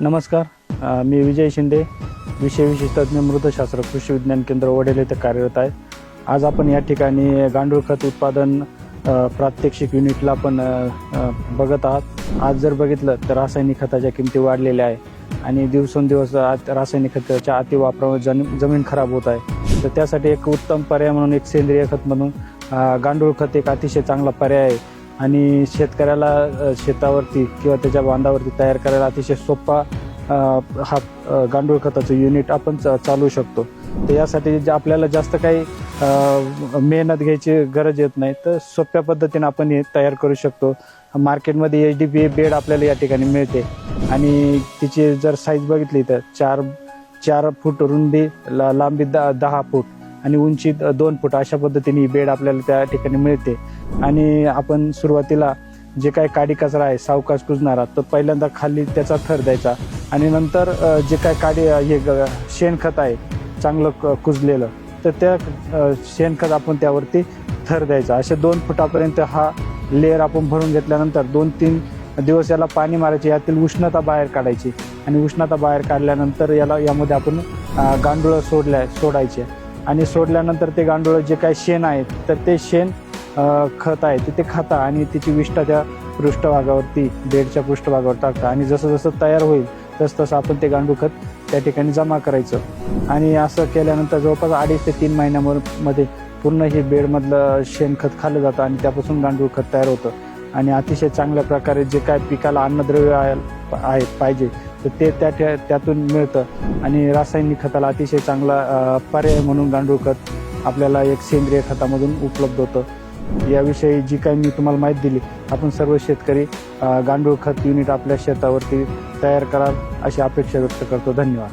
नमस्कार. मी विजय शिंदे विषय विशेषतज्ञ मृदशास्त्र कृषी विज्ञान केंद्र वडेल येथे कार्यरत आहे. आज आपण या ठिकाणी गांडूळ खत उत्पादन प्रात्यक्षिक युनिटला आपण बघत आहात. आज जर बघितलं तर रासायनिक खताच्या किमती वाढलेल्या आहे आणि दिवसेंदिवस रासायनिक खताच्या अतिवापरामुळे जन जमीन खराब होत आहे. तर त्यासाठी एक उत्तम पर्याय म्हणून एक सेंद्रिय खत म्हणून गांडूळ खत एक अतिशय चांगला पर्याय आहे. आणि शेतकऱ्याला शेतावरती किंवा त्याच्या बांधावरती तयार करायला अतिशय सोपा हा गांडूळ खताचं युनिट आपण चा- चालवू शकतो. तर यासाठी जे आपल्याला जास्त काही मेहनत घ्यायची गरज येत नाही. तर सोप्या पद्धतीने आपण हे तयार करू शकतो. मार्केटमध्ये एच डी पी बेड आपल्याला या ठिकाणी मिळते. आणि तिची जर साईज बघितली तर चार चार फूट रुंदी ला- लांबी दहा दहा फूट. आणि उंची दोन फूट अशा पद्धतीने बेड आपल्याला त्या ठिकाणी मिळते. आणि आपण सुरुवातीला जे काही काडी कचरा आहे सावकाश कुजणारा तर पहिल्यांदा खाली त्याचा थर द्यायचा. आणि नंतर जे काय काडी हे ग- शेणखत आहे चांगलं क- कुजलेलं तर त्या शेणखत आपण त्यावरती थर द्यायचा. असे दोन फुटापर्यंत हा लेअर आपण भरून घेतल्यानंतर दोन तीन दिवस याला पाणी मारायचे. यातील उष्णता बाहेर काढायची. आणि उष्णता बाहेर काढल्यानंतर याला यामध्ये आपण गांडुळं गांडूळं सोडल्या सोडायचे. आणि सोडल्यानंतर ते गांडूळ जे काही शेण आहेत तर ते शेण खत आहे ते ते खाता आणि त्याची विष्ठा त्या पृष्ठभागावरती बेडच्या पृष्ठभागावर टाकता. आणि जसं जसं तयार होईल तसं तसं आपण ते गांडूळ खत त्या ठिकाणी जमा करायचं. आणि असं केल्यानंतर जवळपास अडीच ते तीन महिन्यामध्ये पूर्ण हे बेडमधलं शेणखत खाल्लं जातं आणि त्यापासून गांडूळ खत तयार होतं. आणि अतिशय चांगल्या प्रकारे जे काय पिकाला अन्नद्रव्य आहे आहेत पाहिजे तर ते त्या त्या- त्यातून मिळतं. आणि रासायनिक खताला अतिशय चांगला पर्याय म्हणून गांडूळ खत आपल्याला एक सेंद्रिय खतामधून उपलब्ध होतं. याविषयी जी काही मी तुम्हाला माहिती दिली आपण सर्व शेतकरी गांडूळ खत युनिट आपल्या शेतावरती तयार कराल अशी अपेक्षा व्यक्त करतो. धन्यवाद.